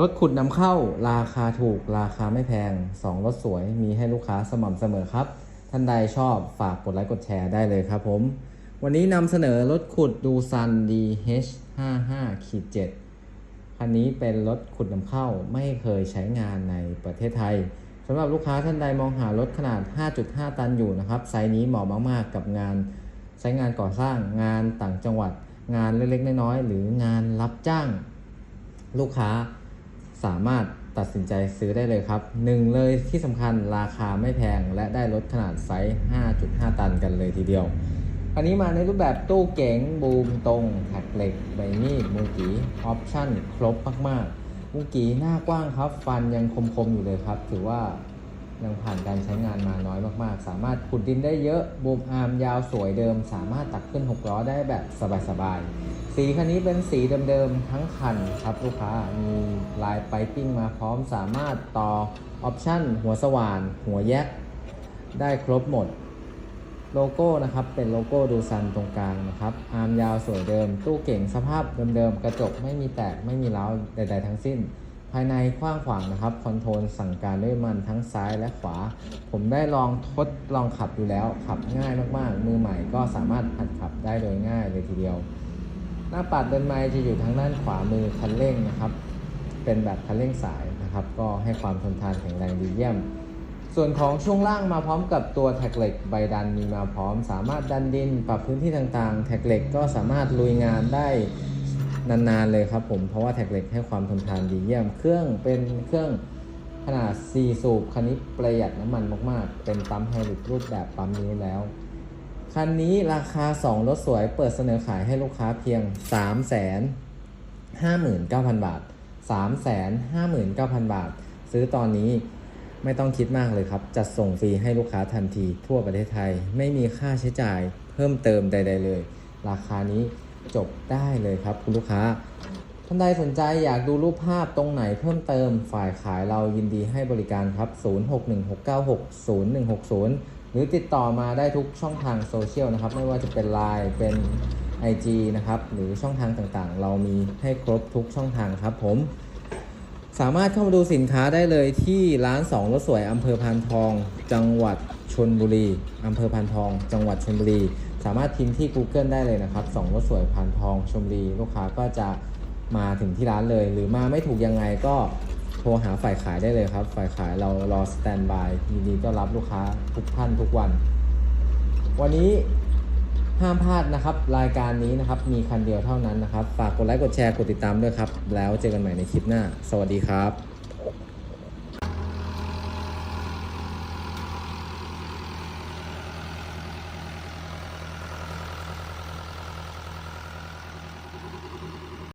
รถขุดนำเข้าราคาถูกราคาไม่แพง 2 รถสวยมีให้ลูกค้าสม่ำเสมอครับ ท่านใดชอบฝากกดไลค์กดแชร์ได้เลยครับผม วันนี้นำเสนอรถขุดดูซัน DH55 ขีด7คันนี้เป็นรถขุดนำเข้าไม่เคยใช้งานในประเทศไทยสำหรับลูกค้าท่านใดมองหารถขนาด 5.5 ตันอยู่นะครับ ไซส์นี้เหมาะมากๆ กับงานใช้งานก่อสร้างงานต่างจังหวัด งานเล็กๆ น้อยๆ หรืองานรับจ้าง ลูกค้า สามารถตัดสินใจซื้อได้เลยครับหนึ่งเลยที่สำคัญราคาไม่แพงและได้รถขนาดไซส์ 5.5 ตันกันเลยทีเดียว อันนี้มาในรูปแบบตู้เก๋งบูมตรงแท็กเหล็กใบมีดมูกีออปชั่นครบมากๆมูกีหน้ากว้างครับ ฟันยังคมๆอยู่เลยครับ ถือว่า ยังผ่านการใช้งานมาน้อยมากๆ สามารถขุดดินได้เยอะบูมอาร์มยาวสวยเดิม สามารถตักขึ้น 6 ล้อได้แบบสบายๆ สีคันนี้เป็นสีเดิมๆ ทั้งคันครับลูกค้า มีลายไปปิ้งมาพร้อม สามารถต่อออปชั่น หัวสว่าน หัวแยก ได้ครบหมด โลโก้นะครับเป็นโลโก้ดูซันตรงกลางนะครับ อาร์มยาวสวยเดิม ตู้เก่งสภาพเดิมๆ กระจกไม่มีแตกไม่มีร้าใดๆทั้งสิ้น ภายในกว้างขวางนะครับ คอนโทรลสั่งการด้วยมันทั้งซ้ายและขวา ผมได้ลองทดลองขับดูแล้ว ขับง่ายมากๆ มือใหม่ก็สามารถหัดขับได้โดยง่ายเลยทีเดียว หน้าปัดเดินไม้จะอยู่ทางด้านขวามือคันเร่งนะครับ เป็นแบบคันเร่งสายนะครับ ก็ให้ความทนทานแข็งแรงดีเยี่ยม ส่วนของช่วงล่างมาพร้อมกับตัวแท็กเหล็กใบดันมีมาพร้อม สามารถดันดิน ปรับพื้นที่ต่างๆ แท็กเหล็กก็สามารถลุยงานได้ นานๆเลยครับผมเพราะว่าแท็กเหล็กให้ความทนทานดีเยี่ยม เครื่องเป็นเครื่องขนาด 4 สูบคันนี้ประหยัดน้ำมันมากๆ เป็นปั๊มไฮบริดรูปแบบปั๊มนิ้วแล้ว คันนี้ราคา 2 รถสวยเปิดเสนอขายให้ลูกค้าเพียง 3 5 9 0 0 0 บาท 3 5 9 0 0 0 บาท ซื้อตอนนี้ไม่ต้องคิดมากเลยครับ จัดส่งฟรีให้ลูกค้าทันทีทั่วประเทศไทย ไม่มีค่าใช้จ่ายเพิ่มเติมใด ๆ เลย ราคานี้ จบได้เลยครับคุณลูกค้า ท่านใดสนใจอยากดูรูปภาพตรงไหนเพิ่มเติมฝ่ายขายเรายินดีให้บริการครับ 0616960160 หรือติดต่อมาได้ทุกช่องทางโซเชียลนะครับ ไม่ว่าจะเป็น Line เป็น IG นะครับ หรือช่องทางต่างๆ เรามีให้ครบทุกช่องทางครับผมสามารถเข้ามาดูสินค้าได้เลยที่ร้าน2รถสวยอำเภอพานทอง จังหวัด ชนบุรีอำเภอพานทอง จังหวัดชนบุรี สามารถพิมพ์ที่ Google ได้เลยนะครับสองรถสวยพานทองชนบุรี ลูกค้าก็จะมาถึงที่ร้านเลย หรือมาไม่ถูกยังไงก็โทรหาฝ่ายขายได้เลยครับ ฝ่ายขายเรารอสแตนบายยินดีต้อนรับลูกค้าทุกท่านทุกวัน วันนี้ห้ามพลาดนะครับรายการนี้นะครับมีคันเดียวเท่านั้นนะครับ ฝากกดไลค์กดแชร์กดติดตามด้วยครับ แล้วเจอกันใหม่ในคลิปหน้า สวัสดีครับ